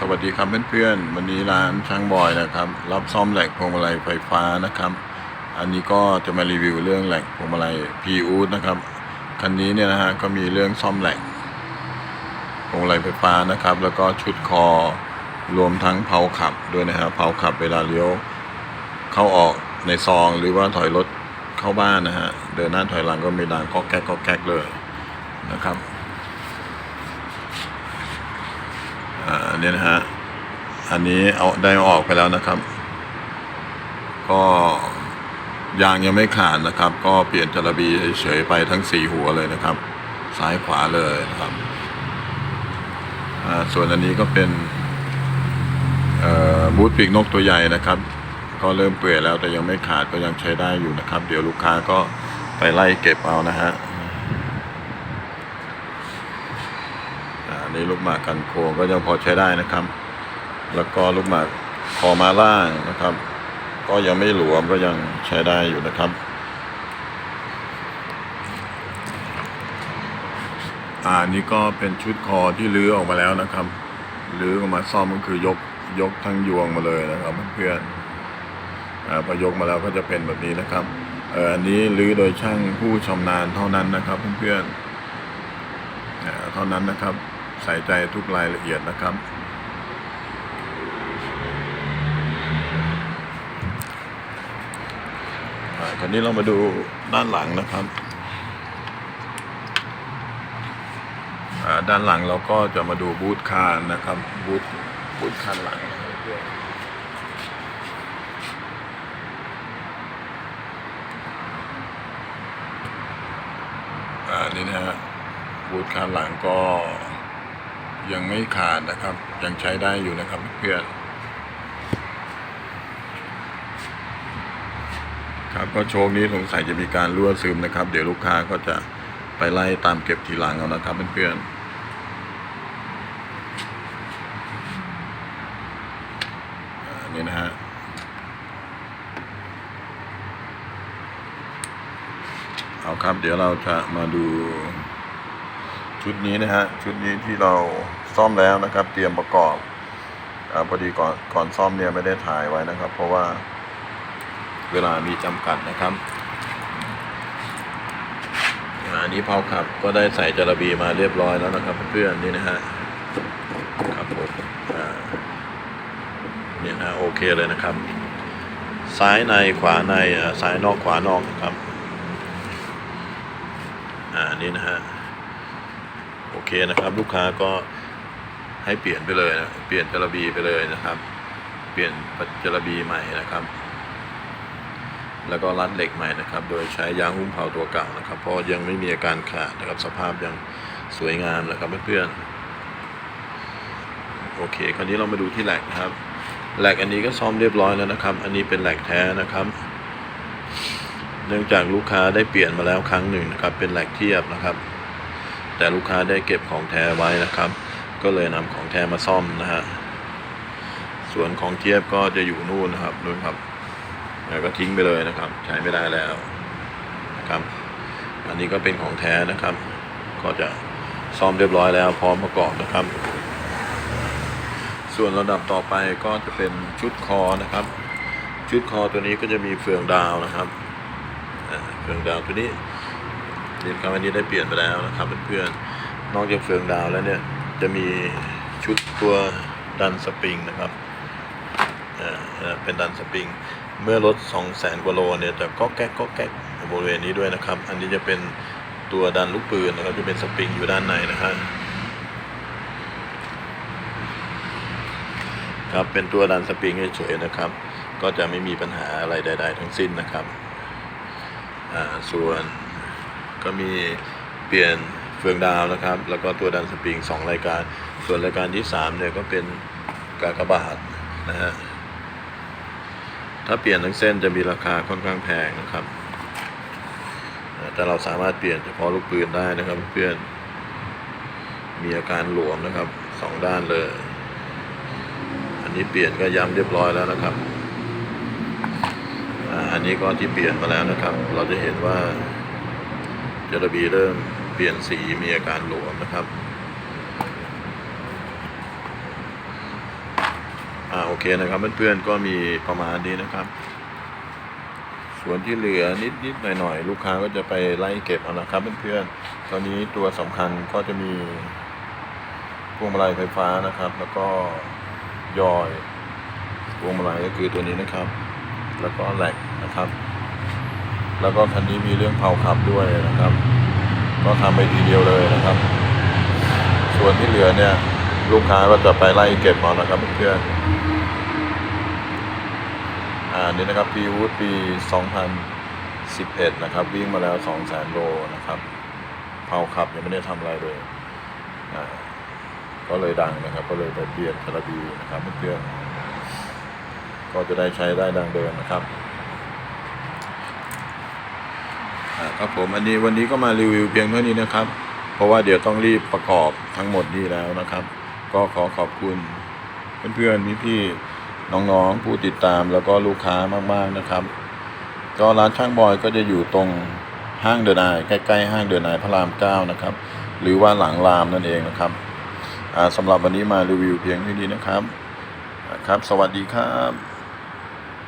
สวัสดีครับเพื่อนๆวันนี้ร้านช่างบอยนะครับ รับซ่อมแหลกพวงมาลัยไฟฟ้านะครับ อันนี้ก็จะมารีวิวเรื่องแหลกพวงมาลัยพีอูดนะครับคันนี้เนี่ยนะฮะก็มีเรื่องซ่อมแหลกพวงมาลัยไฟฟ้านะครับ แล้วก็ชุดคอรวมทั้งเพาขับด้วยนะฮะเพาขับเวลาเลี้ยวเข้าออกในซองหรือว่าถอยรถเข้าบ้านนะฮะเดินหน้าถอยหลังก็ไม่ดังก็แก๊กก็แก๊กเลยนะครับ อ่าเนี่ยนะฮะ อันนี้เอาได้ออกไปแล้วนะครับ ก็ยางยังไม่ขาดนะครับ ก็เปลี่ยนจระบีเฉยไปทั้งสี่หัวเลยนะครับ ซ้ายขวาเลยนะครับส่วนอันนี้ก็เป็นบูทปีกนกตัวใหญ่นะครับ ก็เริ่มเปื่อยแล้วแต่ยังไม่ขาดก็ยังใช้ได้อยู่นะครับ เดี๋ยวลูกค้าก็ไปไล่เก็บเอานะฮะ อ่าอั นนี้ลูกหมากกันโค้งก็ยังพอใช้ได้นะครับ แล้วก็ลูกหมากคอมาล่างนะครับ ก็ยังไม่หลวมก็ยังใช้ได้อยู่นะครับอ่าอันนี้ก็เป็นชุดคอที่ลื้อออกมาแล้วนะครับลื้อออกมาซ่อมก็คือยกยกทั้งยวงมาเลยนะครับเพื่อนอ่าพอยกมาแล้วก็จะเป็นแบบนี้นะครับเอออันนี้ลื้อโดยช่างผู้ชำนาญเท่านั้นนะครับเพื่อนๆเท่านั้นนะครับ ใส่ใจทุกรายละเอียดนะครับ คราวนี้เรามาดูด้านหลังนะครับ ด้านหลังเราก็จะมาดูบูธคานนะครับบูธบูธคานหลังนะครับอ่านี่นะฮะบูธคานหลังก็ ยังไม่ขาดนะครับ ยังใช้ได้อยู่นะครับเพื่อนครับก็โชคนี้สงสัยจะมีการรั่วซึมนะครับ เดี๋ยวลูกค้าก็จะไปไล่ตามเก็บทีหลังเอานะครับเพื่อนๆนี่นะฮะเอาครับ เดี๋ยวเราจะมาดู ชุดนี้นะฮะชุดนี้ที่เราซ่อมแล้วนะครับ เตรียมประกอบอาพอดีก่อนก่อนซ่อมเนี่ยไม่ได้ถ่ายไว้นะครับ เพราะว่าเวลามีจำกัดนะครับอ่าอันนี้เผาขับก็ได้ใส่จระบีมาเรียบร้อยแล้วนะครับเพื่อนๆนี่นะฮะครับผมอ่าเนี่ยนะโอเคเลยนะครับ ซ้ายในขวาในอ่าซ้ายนอกขวานอกนะครับ อ่านนี้นะฮะ โอเคนะครับ ลูกค้าก็ให้เปลี่ยนไปเลยนะเปลี่ยนจระบีไปเลยนะครับ เปลี่ยนจระบีใหม่นะครับ แล้วก็รัดเหล็กใหม่นะครับ โดยใช้ยางหุ้มเผาตัวเก่านะครับ เพราะยังไม่มีอาการขาดนะครับ สภาพยังสวยงามนะครับเพื่อนๆโอเค คราวนี้เรามาดูที่แหลกนะครับแหลกอันนี้ก็ซ่อมเรียบร้อยแล้วนะครับ อันนี้เป็นแหลกแท้นะครับ เนื่องจากลูกค้าได้เปลี่ยนมาแล้วครั้งหนึ่งนะครับ เป็นแหลกเทียบนะครับ แต่ลูกค้าได้เก็บของแท้ไว้นะครับ ก็เลยนำของแท้มาซ่อมนะฮะ ส่วนของเทียบก็จะอยู่นู่นนะครับนู่นครับแล้วก็ทิ้งไปเลยนะครับ ใช้ไม่ได้แล้วนะครับ อันนี้ก็เป็นของแท้นะครับ ก็จะซ่อมเรียบร้อยแล้ว พร้อมประกอบนะครับ ส่วนระดับต่อไปก็จะเป็นชุดคอนะครับ ชุดคอตัวนี้ก็จะมีเฟืองดาวนะครับเฟืองดาวตัวนี้ นคำวันนี้ได้เปลี่ยนไปแล้วนะครับเพื่อนๆนอกจากเฟืองดาวแล้วเนี่ยจะมีชุดตัวดันสปริงนะครับอ่าเป็นดันสปริง เมื่อรถ2 0 0แสนกว่าโลเนี่ยจะก็แก๊กก็แก๊กบริเวณนี้ด้วยนะครับ อันนี้จะเป็นตัวดันลูกปืนนะครับจะเป็นสปริงอยู่ด้านในนะฮะครับเป็นตัวดันสปริงเฉยๆนะครับ ก็จะไม่มีปัญหาอะไรใด ๆ ทั้งสิ้นนะครับอ่าส่วน ก็มีเปลี่ยนเฟืองดาวนะครับ แล้วก็ตัวดันสปริง 2 รายการ ส่วนรายการที่ 3 เนี่ยก็เป็นกากบาทนะฮะ ถ้าเปลี่ยนทั้งเส้นจะมีราคาค่อนข้างแพงนะครับ แต่เราสามารถเปลี่ยนเฉพาะลูกปืนได้นะครับ เพื่อน มีอาการหลวมนะครับสองด้านเลย อันนี้เปลี่ยนก็ย้ำเรียบร้อยแล้วนะครับอันนี้ก็ที่เปลี่ยนมาแล้วนะครับ เราจะเห็นว่า ระบีเริ่มเปลี่ยนสีมีอาการหลวมนะครับอ่าโอเคนะครับเพื่อนๆก็มีประมาณนี้นะครับ ส่วนที่เหลือนิดๆหน่อยๆ ลูกค้าก็จะไปไล่เก็บเอานะครับเพื่อนๆตอนนี้ตัวสำคัญก็จะมีพวงมาลัยไฟฟ้านะครับ แล้วก็ยอยพวงมาลัยก็คือตัวนี้นะครับ แล้วก็แหลกนะครับ แล้วก็คันนี้มีเรื่องเผาขับด้วยนะครับ ก็ทำไปทีเดียวเลยนะครับ ส่วนที่เหลือเนี่ย ลูกค้าก็จะไปไล่เก็บเอานะครับเพื่อนอ่านี่นะครับปีวูดปี 2011 นะครับ วิ่งมาแล้ว 200,000 โลนะครับเผาขับยังไม่ได้ทำอะไรเลยอ่าก็เลยดังนะครับ ก็เลยไปเปลี่ยนคาราบีนะครับเพื่อนก็จะได้ใช้ได้ดังเดิมนะครับ อ่า ครับผมอันนี้วันนี้ก็มารีวิวเพียงเท่านี้นะครับ เพราะว่าเดี๋ยวต้องรีบประกอบทั้งหมดนี้แล้วนะครับ ก็ขอขอบคุณเพื่อนๆพี่ๆน้องๆผู้ติดตามแล้วก็ลูกค้ามากๆนะครับ ก็ร้านช่างบอยก็จะอยู่ตรงห้างเดนายใกล้ๆห้างเดนายพระรามเก้านะครับ หรือว่าหลังรามนั่นเองนะครับสำหรับวันนี้มารีวิวเพียงเท่านี้นะครับครับ สวัสดีครับ